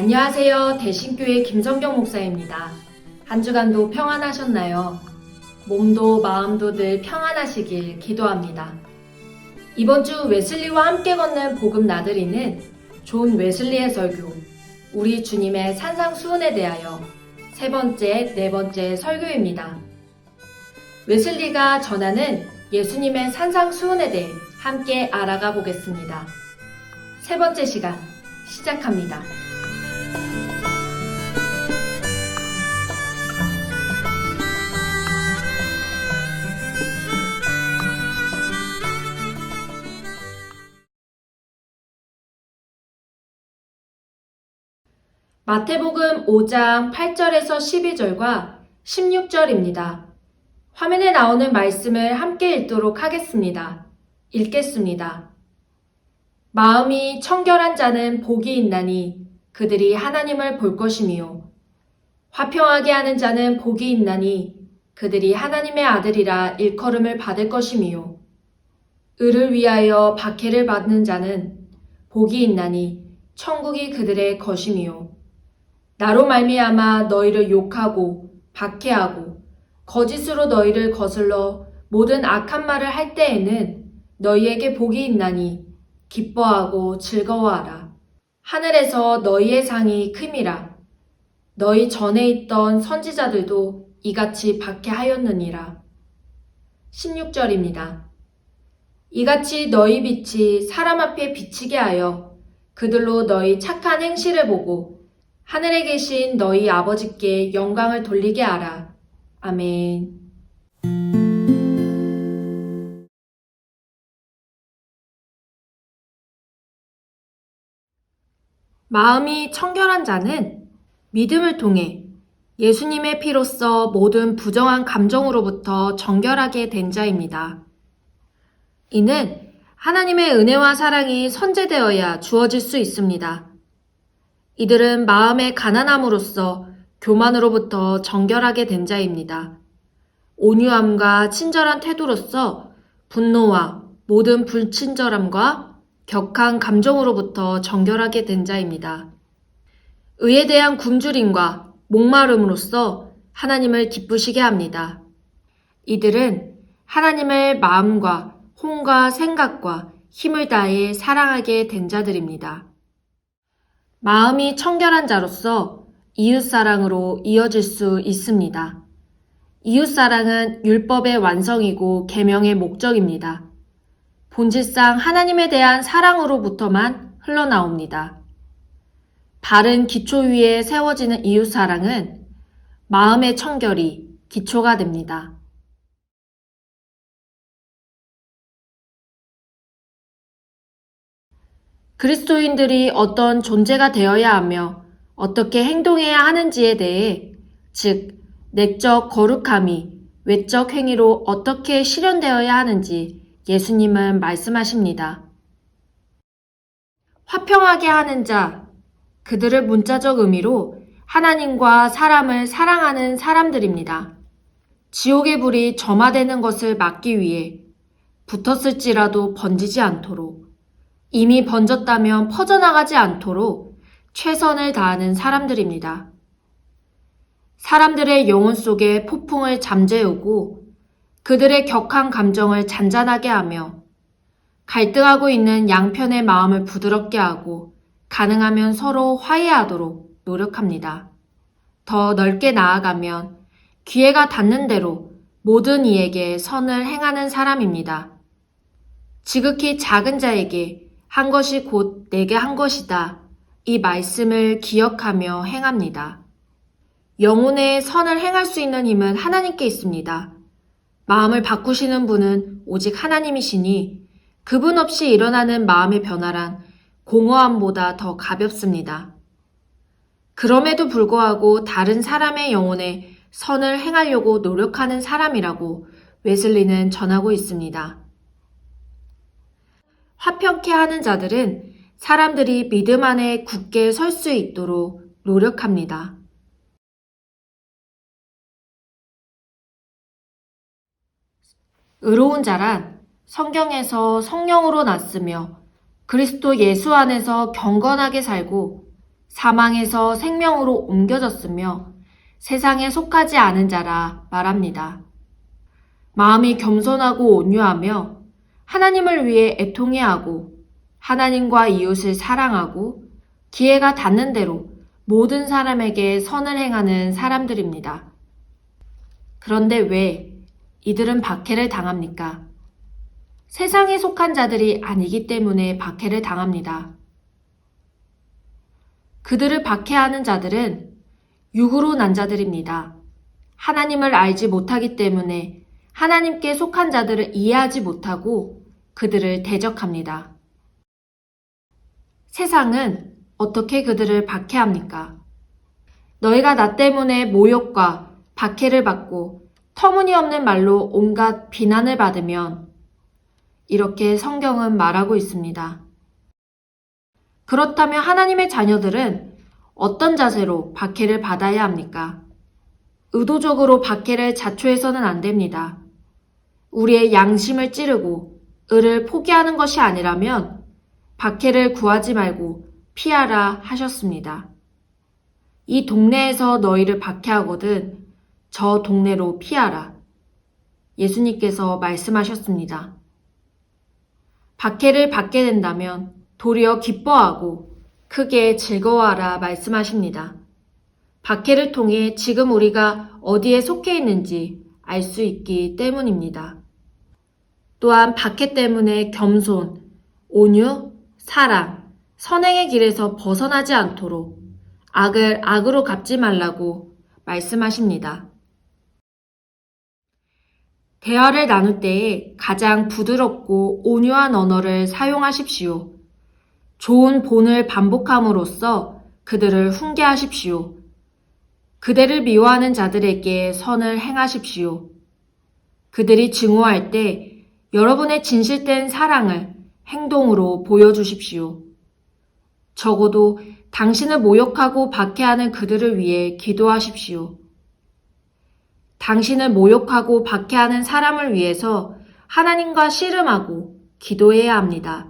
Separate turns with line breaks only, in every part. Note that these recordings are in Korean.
안녕하세요. 대신교회 김성경 목사입니다. 한 주간도 평안하셨나요? 몸도 마음도 늘 평안하시길 기도합니다. 이번 주 웨슬리와 함께 걷는 복음 나들이는 존 웨슬리의 설교, 우리 주님의 산상수훈에 대하여 세 번째, 네 번째 설교입니다. 웨슬리가 전하는 예수님의 산상수훈에 대해 함께 알아가 보겠습니다. 세 번째 시간 시작합니다. 마태복음 5장 8절에서 12절과 16절입니다. 화면에 나오는 말씀을 함께 읽도록 하겠습니다. 읽겠습니다. 마음이 청결한 자는 복이 있나니 그들이 하나님을 볼 것이미요. 화평하게 하는 자는 복이 있나니 그들이 하나님의 아들이라 일컬음을 받을 것이미요. 을을 위하여 박해를 받는 자는 복이 있나니 천국이 그들의 것이미요. 나로 말미암아 너희를 욕하고 박해하고 거짓으로 너희를 거슬러 모든 악한 말을 할 때에는 너희에게 복이 있나니 기뻐하고 즐거워하라. 하늘에서 너희의 상이 큼이라. 너희 전에 있던 선지자들도 이같이 박해하였느니라. 16절입니다. 이같이 너희 빛이 사람 앞에 비치게 하여 그들로 너희 착한 행실을 보고 하늘에 계신 너희 아버지께 영광을 돌리게 하라. 아멘. 마음이 청결한 자는 믿음을 통해 예수님의 피로써 모든 부정한 감정으로부터 정결하게 된 자입니다. 이는 하나님의 은혜와 사랑이 선제되어야 주어질 수 있습니다. 이들은 마음의 가난함으로써 교만으로부터 정결하게 된 자입니다. 온유함과 친절한 태도로서 분노와 모든 불친절함과 격한 감정으로부터 정결하게 된 자입니다. 의에 대한 굶주림과 목마름으로써 하나님을 기쁘시게 합니다. 이들은 하나님을 마음과 혼과 생각과 힘을 다해 사랑하게 된 자들입니다. 마음이 청결한 자로서 이웃사랑으로 이어질 수 있습니다. 이웃사랑은 율법의 완성이고 계명의 목적입니다. 본질상 하나님에 대한 사랑으로부터만 흘러나옵니다. 바른 기초 위에 세워지는 이웃사랑은 마음의 청결이 기초가 됩니다. 그리스도인들이 어떤 존재가 되어야 하며 어떻게 행동해야 하는지에 대해, 즉, 내적 거룩함이 외적 행위로 어떻게 실현되어야 하는지 예수님은 말씀하십니다. 화평하게 하는 자, 그들을 문자적 의미로 하나님과 사람을 사랑하는 사람들입니다. 지옥의 불이 점화되는 것을 막기 위해 붙었을지라도 번지지 않도록 이미 번졌다면 퍼져나가지 않도록 최선을 다하는 사람들입니다. 사람들의 영혼 속에 폭풍을 잠재우고 그들의 격한 감정을 잔잔하게 하며 갈등하고 있는 양편의 마음을 부드럽게 하고 가능하면 서로 화해하도록 노력합니다. 더 넓게 나아가면 기회가 닿는 대로 모든 이에게 선을 행하는 사람입니다. 지극히 작은 자에게 한 것이 곧 내게 한 것이다. 이 말씀을 기억하며 행합니다. 영혼의 선을 행할 수 있는 힘은 하나님께 있습니다. 마음을 바꾸시는 분은 오직 하나님이시니 그분 없이 일어나는 마음의 변화란 공허함보다 더 가볍습니다. 그럼에도 불구하고 다른 사람의 영혼에 선을 행하려고 노력하는 사람이라고 웨슬리는 전하고 있습니다. 화평케 하는 자들은 사람들이 믿음 안에 굳게 설 수 있도록 노력합니다. 의로운 자란 성경에서 성령으로 났으며 그리스도 예수 안에서 경건하게 살고 사망에서 생명으로 옮겨졌으며 세상에 속하지 않은 자라 말합니다. 마음이 겸손하고 온유하며 하나님을 위해 애통해하고 하나님과 이웃을 사랑하고 기회가 닿는 대로 모든 사람에게 선을 행하는 사람들입니다. 그런데 왜 이들은 박해를 당합니까? 세상에 속한 자들이 아니기 때문에 박해를 당합니다. 그들을 박해하는 자들은 육으로 난 자들입니다. 하나님을 알지 못하기 때문에 하나님께 속한 자들을 이해하지 못하고 그들을 대적합니다. 세상은 어떻게 그들을 박해합니까? 너희가 나 때문에 모욕과 박해를 받고 터무니없는 말로 온갖 비난을 받으면 이렇게 성경은 말하고 있습니다. 그렇다면 하나님의 자녀들은 어떤 자세로 박해를 받아야 합니까? 의도적으로 박해를 자초해서는 안 됩니다. 우리의 양심을 찌르고 을을 포기하는 것이 아니라면 박해를 구하지 말고 피하라 하셨습니다. 이 동네에서 너희를 박해하거든 저 동네로 피하라. 예수님께서 말씀하셨습니다. 박해를 받게 된다면 도리어 기뻐하고 크게 즐거워하라 말씀하십니다. 박해를 통해 지금 우리가 어디에 속해 있는지 알 수 있기 때문입니다. 또한 박해 때문에 겸손, 온유, 사랑, 선행의 길에서 벗어나지 않도록 악을 악으로 갚지 말라고 말씀하십니다. 대화를 나눌 때에 가장 부드럽고 온유한 언어를 사용하십시오. 좋은 본을 반복함으로써 그들을 훈계하십시오. 그대를 미워하는 자들에게 선을 행하십시오. 그들이 증오할 때 여러분의 진실된 사랑을 행동으로 보여주십시오. 적어도 당신을 모욕하고 박해하는 그들을 위해 기도하십시오. 당신을 모욕하고 박해하는 사람을 위해서 하나님과 씨름하고 기도해야 합니다.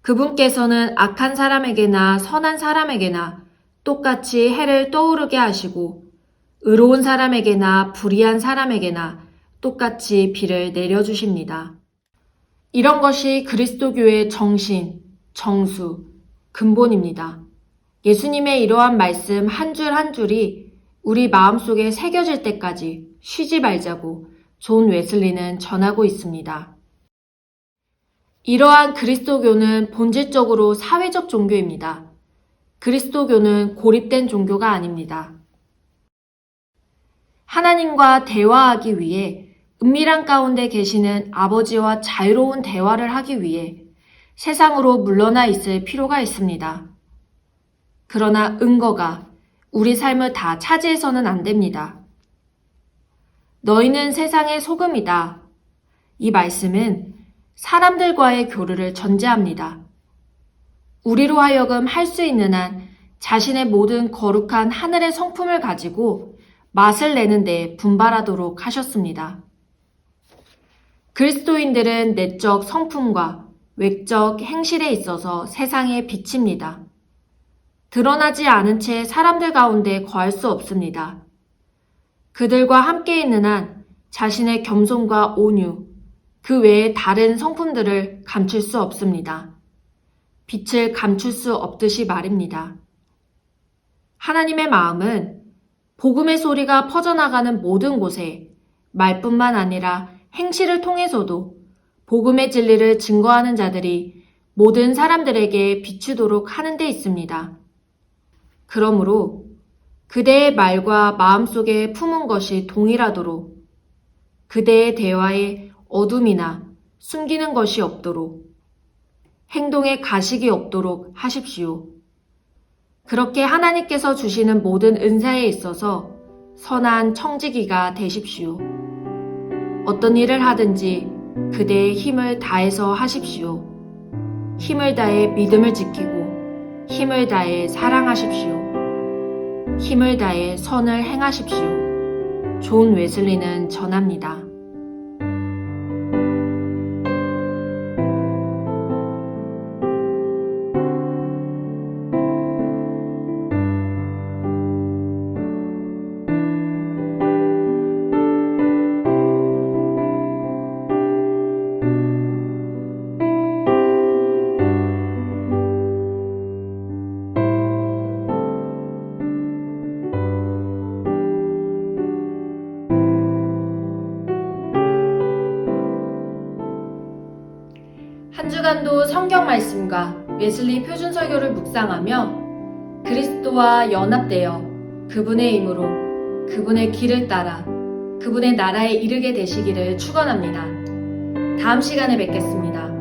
그분께서는 악한 사람에게나 선한 사람에게나 똑같이 해를 떠오르게 하시고 의로운 사람에게나 불의한 사람에게나 똑같이 비를 내려주십니다. 이런 것이 그리스도교의 정신, 정수, 근본입니다. 예수님의 이러한 말씀 한 줄 한 줄이 우리 마음속에 새겨질 때까지 쉬지 말자고 존 웨슬리는 전하고 있습니다. 이러한 그리스도교는 본질적으로 사회적 종교입니다. 그리스도교는 고립된 종교가 아닙니다. 하나님과 대화하기 위해 은밀한 가운데 계시는 아버지와 자유로운 대화를 하기 위해 세상으로 물러나 있을 필요가 있습니다. 그러나 은거가 우리 삶을 다 차지해서는 안 됩니다. 너희는 세상의 소금이다. 이 말씀은 사람들과의 교류를 전제합니다. 우리로 하여금 할 수 있는 한 자신의 모든 거룩한 하늘의 성품을 가지고 맛을 내는 데 분발하도록 하셨습니다. 그리스도인들은 내적 성품과 외적 행실에 있어서 세상에 비칩니다. 드러나지 않은 채 사람들 가운데 거할 수 없습니다. 그들과 함께 있는 한 자신의 겸손과 온유, 그 외에 다른 성품들을 감출 수 없습니다. 빛을 감출 수 없듯이 말입니다. 하나님의 마음은 복음의 소리가 퍼져나가는 모든 곳에 말뿐만 아니라 행실을 통해서도 복음의 진리를 증거하는 자들이 모든 사람들에게 비추도록 하는 데 있습니다. 그러므로 그대의 말과 마음속에 품은 것이 동일하도록 그대의 대화에 어둠이나 숨기는 것이 없도록 행동에 가식이 없도록 하십시오. 그렇게 하나님께서 주시는 모든 은사에 있어서 선한 청지기가 되십시오. 어떤 일을 하든지 그대의 힘을 다해서 하십시오. 힘을 다해 믿음을 지키고 힘을 다해 사랑하십시오. 힘을 다해 선을 행하십시오. 존 웨슬리는 전합니다. 한 주간도 성경 말씀과 웨슬리 표준 설교를 묵상하며 그리스도와 연합되어 그분의 힘으로 그분의 길을 따라 그분의 나라에 이르게 되시기를 축원합니다. 다음 시간에 뵙겠습니다.